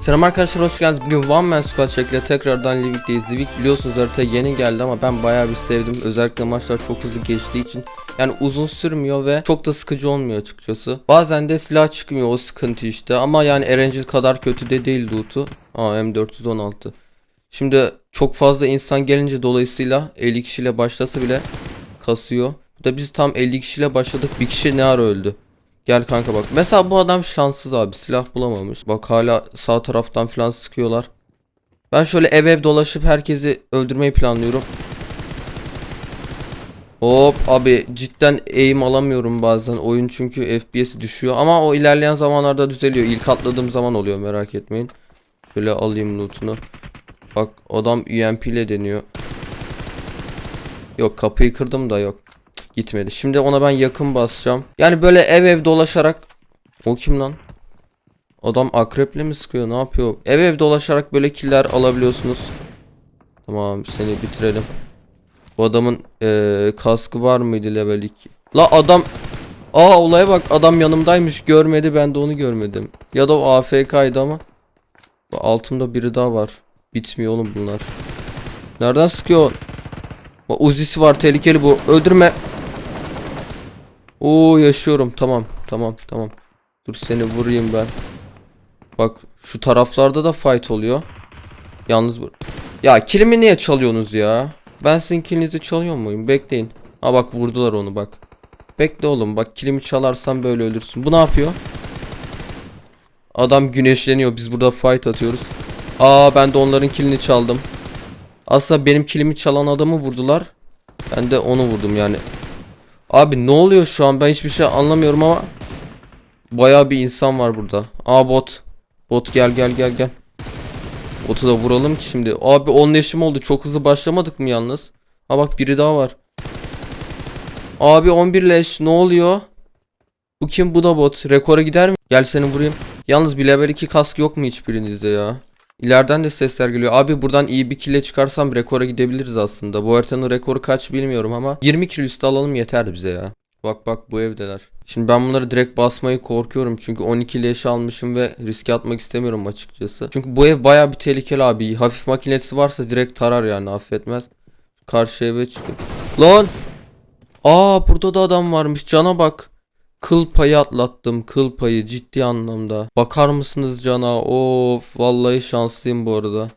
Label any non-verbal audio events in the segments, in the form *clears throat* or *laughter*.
Selam arkadaşlar hoş geldiniz. Bugün One Man Squad şekilde tekrardan Livik'teyiz. Livik biliyorsunuz harita yeni geldi ama ben bayağı bir sevdim. Özellikle maçlar çok hızlı geçtiği için. Yani uzun sürmüyor ve çok da sıkıcı olmuyor açıkçası. Bazen de silah çıkmıyor o sıkıntı işte. Ama yani Erangel kadar kötü de değil loot'u. Aa M416. Şimdi çok fazla insan gelince dolayısıyla 50 kişiyle başlasa bile kasıyor. Bir de biz tam 50 kişiyle başladık. Bir kişi ne ara öldü. Gel kanka bak. Mesela bu adam şanssız abi. Silah bulamamış. Bak hala sağ taraftan falan sıkıyorlar. Ben şöyle ev ev dolaşıp herkesi öldürmeyi planlıyorum. Hop abi cidden aim alamıyorum bazen. Oyun çünkü FPS düşüyor. Ama o ilerleyen zamanlarda düzeliyor. İlk atladığım zaman oluyor merak etmeyin. Şöyle alayım lootunu. Bak adam UMP ile deniyor. Yok kapıyı kırdım da yok. Gitmedi. Şimdi ona ben yakın basacağım. Yani böyle ev ev dolaşarak. O kim lan? Adam akreple mi sıkıyor? Ne yapıyor? Ev ev dolaşarak böyle killer alabiliyorsunuz. Tamam seni bitirelim. Bu adamın eee, kaskı var mıydı level 2? La adam Aa olaya bak adam yanımdaymış görmedi ben de onu görmedim. Ya da o AFK'ydı ama. Altımda biri daha var. Bitmiyor oğlum bunlar. Nereden sıkıyor? Uzisi var tehlikeli bu. Öldürme. Oo yaşıyorum. Tamam. Tamam. Tamam. Dur seni vurayım ben. Bak şu taraflarda da fight oluyor. Yalnız bu. Ya kilimi niye çalıyorsunuz ya? Ben sizin kilinizi çalıyor muyum? Bekleyin. Ha bak vurdular onu bak. Bekle oğlum bak kilimi çalarsan böyle ölürsün. Bu ne yapıyor? Adam güneşleniyor. Biz burada fight atıyoruz. Aa ben de onların kilini çaldım. Aslında benim kilimi çalan adamı vurdular. Ben de onu vurdum yani. Abi ne oluyor şu an? Ben hiçbir şey anlamıyorum ama Bayağı bir insan var burada. Aa bot. Bot gel gel gel gel. Botu da vuralım ki şimdi. Abi 10 leşim oldu. Çok hızlı başlamadık mı yalnız? Ha bak biri daha var. Abi 11 leş ne oluyor? Bu kim bu da bot. Rekora gider mi? Gel seni vurayım. Yalnız bir level 2 kask yok mu hiçbirinizde ya? İleriden de sesler geliyor. Abi buradan iyi bir kille çıkarsam rekora gidebiliriz aslında. Bu rekoru kaç bilmiyorum ama 20 kill üstü alalım yeter bize ya. Bak bak bu evdeler. Şimdi ben bunları direkt basmayı korkuyorum çünkü 12 leş almışım ve riske atmak istemiyorum açıkçası. Çünkü bu ev baya bir tehlikeli abi. Hafif makinesi varsa direkt tarar yani affetmez. Karşı eve çıkıp. Lan! Aa burada da adam varmış cana bak. Kıl payı atlattım kıl payı ciddi anlamda. Bakar mısınız cana? Of vallahi şanslıyım bu arada.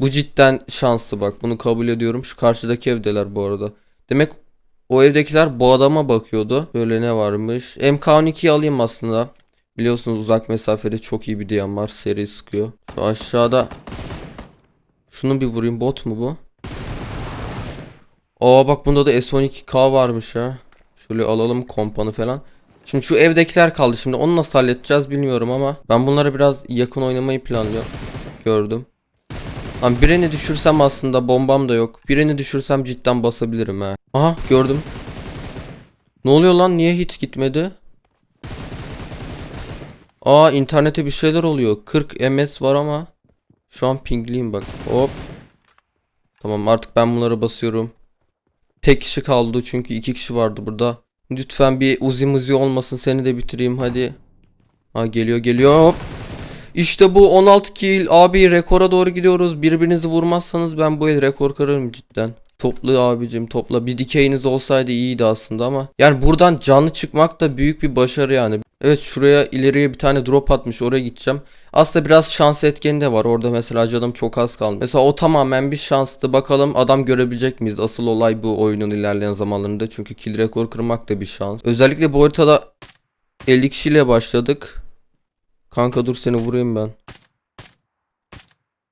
Bu cidden şanslı bak bunu kabul ediyorum. Şu karşıdaki evdeler bu arada. Demek o evdekiler bu adama bakıyordu. Böyle ne varmış? MK12'yi alayım aslında. Biliyorsunuz uzak mesafede çok iyi bir diyen var. Seri sıkıyor. Şu aşağıda. Şunu bir vurayım. Bot mu bu? Aa bak bunda da S12K varmış ha. Şöyle alalım kompanı falan. Şimdi şu evdekiler kaldı. Şimdi onu nasıl halledeceğiz bilmiyorum ama. Ben bunlara biraz yakın oynamayı planlıyorum. Gördüm. Lan birini düşürsem aslında bombam da yok. Birini düşürsem cidden basabilirim ha. Aha gördüm. Ne oluyor lan? Niye hit gitmedi? Aa internete bir şeyler oluyor. 40 ms var ama şu an pingliyim bak. Hop. Tamam artık ben bunlara basıyorum. Tek kişi kaldı çünkü iki kişi vardı burada. Lütfen bir uzi muzi olmasın seni de bitireyim hadi. Ha geliyor geliyor hop. İşte bu 16 kill abi rekora doğru gidiyoruz. Birbirinizi vurmazsanız ben bu el rekor kırarım cidden. Topla abicim topla. Bir dikeyiniz olsaydı iyiydi aslında ama. Yani buradan canlı çıkmak da büyük bir başarı yani. Evet şuraya ileriye bir tane drop atmış oraya gideceğim. Aslında biraz şans etkeni de var. Orada mesela canım çok az kaldı. Mesela o tamamen bir şanstı. Bakalım adam görebilecek miyiz? Asıl olay bu oyunun ilerleyen zamanlarında. Çünkü kill rekor kırmak da bir şans. Özellikle bu haritada 50 kişiyle başladık. Kanka dur seni vurayım ben.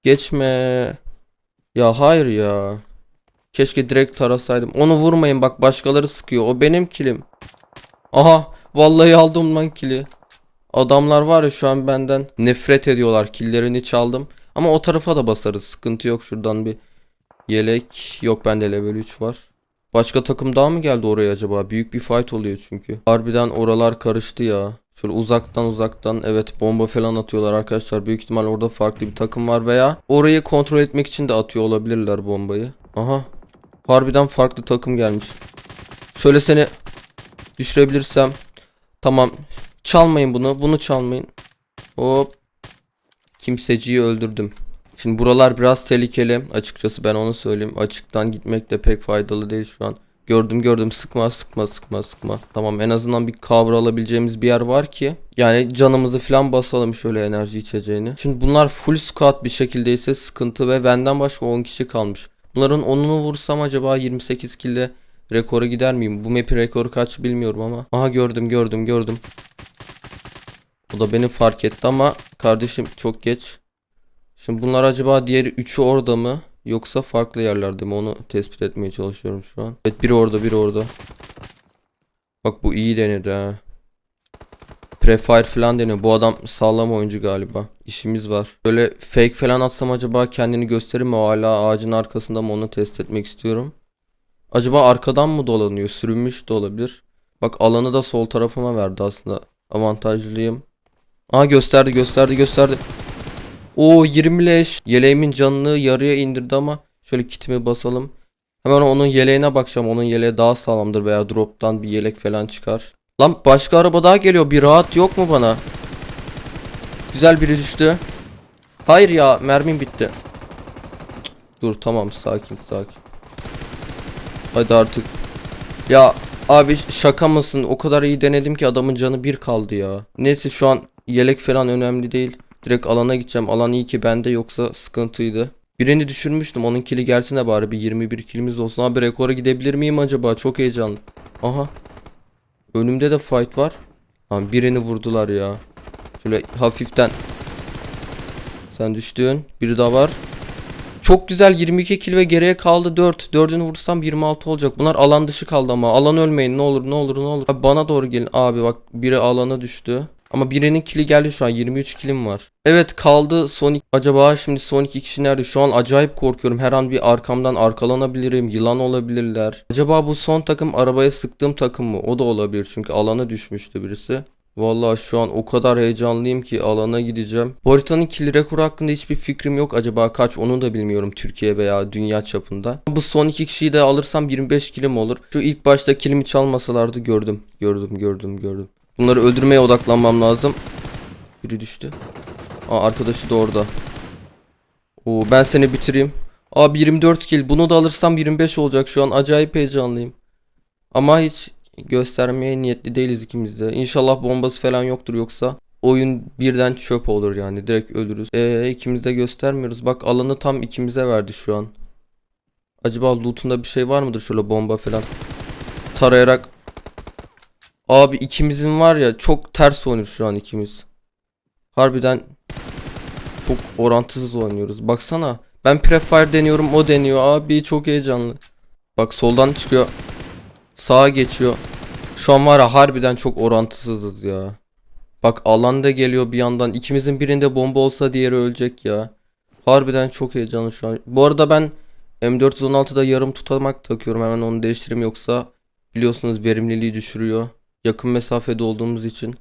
Geçme. Ya hayır ya. Keşke direkt tarasaydım. Onu vurmayın bak başkaları sıkıyor. O benim kilim. Aha vallahi aldım lan kili. Adamlar var ya şu an benden nefret ediyorlar. Killerini çaldım. Ama o tarafa da basarız. Sıkıntı yok. Şuradan bir yelek. Yok bende level 3 var. Başka takım daha mı geldi oraya acaba? Büyük bir fight oluyor çünkü. Harbiden oralar karıştı ya. Şöyle uzaktan uzaktan evet bomba falan atıyorlar arkadaşlar. Büyük ihtimal orada farklı bir takım var veya orayı kontrol etmek için de atıyor olabilirler bombayı. Aha. Harbiden farklı takım gelmiş. Şöyle seni düşürebilirsem. Tamam. Çalmayın bunu. Bunu çalmayın. Hop. kimseciyi öldürdüm. Şimdi buralar biraz tehlikeli. Açıkçası ben onu söyleyeyim. Açıktan gitmek de pek faydalı değil şu an. Gördüm gördüm sıkma sıkma sıkma sıkma. Tamam en azından bir cover alabileceğimiz bir yer var ki. Yani canımızı falan basalım şöyle enerji içeceğini. Şimdi bunlar full squad bir şekildeyse sıkıntı ve benden başka 10 kişi kalmış. Bunların 10'unu vursam acaba 28 kill'de rekora gider miyim? Bu map'in rekoru kaç bilmiyorum ama. Aha gördüm gördüm gördüm. Bu da beni fark etti ama kardeşim çok geç. Şimdi bunlar acaba diğeri 3'ü orada mı? Yoksa farklı yerlerde mi? Onu tespit etmeye çalışıyorum şu an. Evet biri orada biri orada. Bak bu iyi denedi ha. Prefire falan deniyor. Bu adam sağlam oyuncu galiba. İşimiz var. Böyle fake falan atsam acaba kendini gösterir mi? Hala ağacın arkasında mı onu test etmek istiyorum. Acaba arkadan mı dolanıyor? Sürünmüş de olabilir. Bak alanı da sol tarafıma verdi aslında. Avantajlıyım. Aa gösterdi gösterdi gösterdi. O 20 leş. Yeleğimin canını yarıya indirdi ama şöyle kitimi basalım. Hemen onun yeleğine bakacağım. Onun yeleği daha sağlamdır veya drop'tan bir yelek falan çıkar. Lan başka araba daha geliyor. Bir rahat yok mu bana? Güzel biri düştü. Hayır ya mermim bitti. Dur tamam sakin sakin. Hadi artık. Ya abi şaka mısın? O kadar iyi denedim ki adamın canı bir kaldı ya. Neyse şu an yelek falan önemli değil. Direkt alana gideceğim. Alan iyi ki bende yoksa sıkıntıydı. Birini düşürmüştüm. Onun kili gelsin de bari bir 21 kilimiz olsun. Abi rekora gidebilir miyim acaba? Çok heyecanlı. Aha. Önümde de fight var. Lan birini vurdular ya. Şöyle hafiften. Sen düştün. Biri daha var. Çok güzel 22 kill ve geriye kaldı 4. 4'ünü vursam 26 olacak. Bunlar alan dışı kaldı ama. Alan ölmeyin ne olur ne olur ne olur. Abi bana doğru gelin. Abi bak biri alana düştü. Ama birinin kili geldi şu an 23 kilim var. Evet kaldı son iki- acaba şimdi son iki kişi nerede? Şu an acayip korkuyorum. Her an bir arkamdan arkalanabilirim. Yılan olabilirler. Acaba bu son takım arabaya sıktığım takım mı? O da olabilir çünkü alana düşmüştü birisi. Vallahi şu an o kadar heyecanlıyım ki alana gideceğim. Bu haritanın kill rekoru hakkında hiçbir fikrim yok. Acaba kaç onu da bilmiyorum Türkiye veya dünya çapında. Bu son iki kişiyi de alırsam 25 kilim olur. Şu ilk başta kilimi çalmasalardı gördüm. Gördüm gördüm gördüm. Bunları öldürmeye odaklanmam lazım. Biri düştü. Aa arkadaşı da orada. Oo ben seni bitireyim. Abi 24 kill. Bunu da alırsam 25 olacak şu an. Acayip heyecanlıyım. Ama hiç göstermeye niyetli değiliz ikimiz de. İnşallah bombası falan yoktur yoksa oyun birden çöp olur yani. Direkt ölürüz. Ee ikimiz de göstermiyoruz. Bak alanı tam ikimize verdi şu an. Acaba loot'unda bir şey var mıdır şöyle bomba falan? Tarayarak Abi ikimizin var ya çok ters oynuyoruz şu an ikimiz. Harbiden çok orantısız oynuyoruz. Baksana. Ben prefire deniyorum o deniyor. Abi çok heyecanlı. Bak soldan çıkıyor. Sağa geçiyor. Şu an var ya harbiden çok orantısızız ya. Bak alan da geliyor bir yandan. İkimizin birinde bomba olsa diğeri ölecek ya. Harbiden çok heyecanlı şu an. Bu arada ben M416'da yarım tutamak takıyorum. Hemen onu değiştireyim yoksa biliyorsunuz verimliliği düşürüyor. Yakın mesafede olduğumuz için.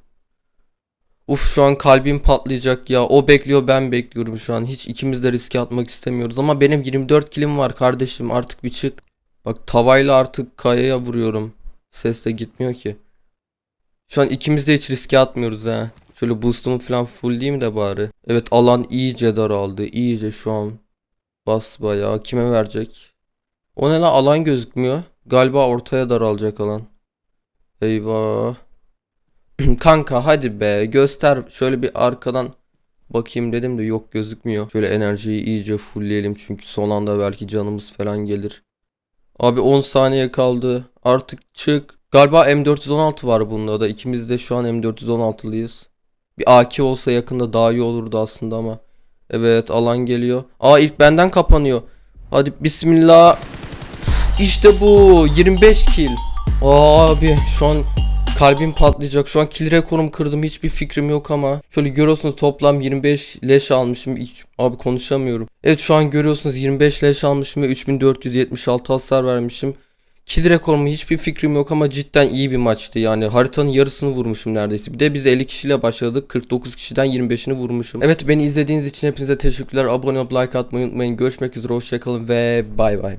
Uf şu an kalbim patlayacak ya. O bekliyor ben bekliyorum şu an. Hiç ikimiz de riske atmak istemiyoruz. Ama benim 24 kilim var kardeşim. Artık bir çık. Bak tavayla artık kayaya vuruyorum. Ses de gitmiyor ki. Şu an ikimiz de hiç riske atmıyoruz ha. Şöyle boost'umu falan full değil mi de bari. Evet alan iyice daraldı. İyice şu an. Bas bayağı. Kime verecek? O ne lan alan gözükmüyor. Galiba ortaya daralacak alan. Eyvah. *clears throat* Kanka hadi be göster şöyle bir arkadan bakayım dedim de yok gözükmüyor. Şöyle enerjiyi iyice fullleyelim çünkü son anda belki canımız falan gelir. Abi 10 saniye kaldı. Artık çık. Galiba M416 var bunda da. İkimiz de şu an M416'lıyız. Bir AK olsa yakında daha iyi olurdu aslında ama. Evet alan geliyor. Aa ilk benden kapanıyor. Hadi bismillah. İşte bu 25 kill. Abi şu an kalbim patlayacak. Şu an kill rekorum kırdım. Hiçbir fikrim yok ama. Şöyle görüyorsunuz toplam 25 leş almışım. Hiç, abi konuşamıyorum. Evet şu an görüyorsunuz 25 leş almışım ve 3476 hasar vermişim. Kill rekorum hiçbir fikrim yok ama cidden iyi bir maçtı. Yani haritanın yarısını vurmuşum neredeyse. Bir de biz 50 kişiyle başladık. 49 kişiden 25'ini vurmuşum. Evet beni izlediğiniz için hepinize teşekkürler. Abone olup like atmayı unutmayın. Görüşmek üzere. Hoşçakalın ve bay bay.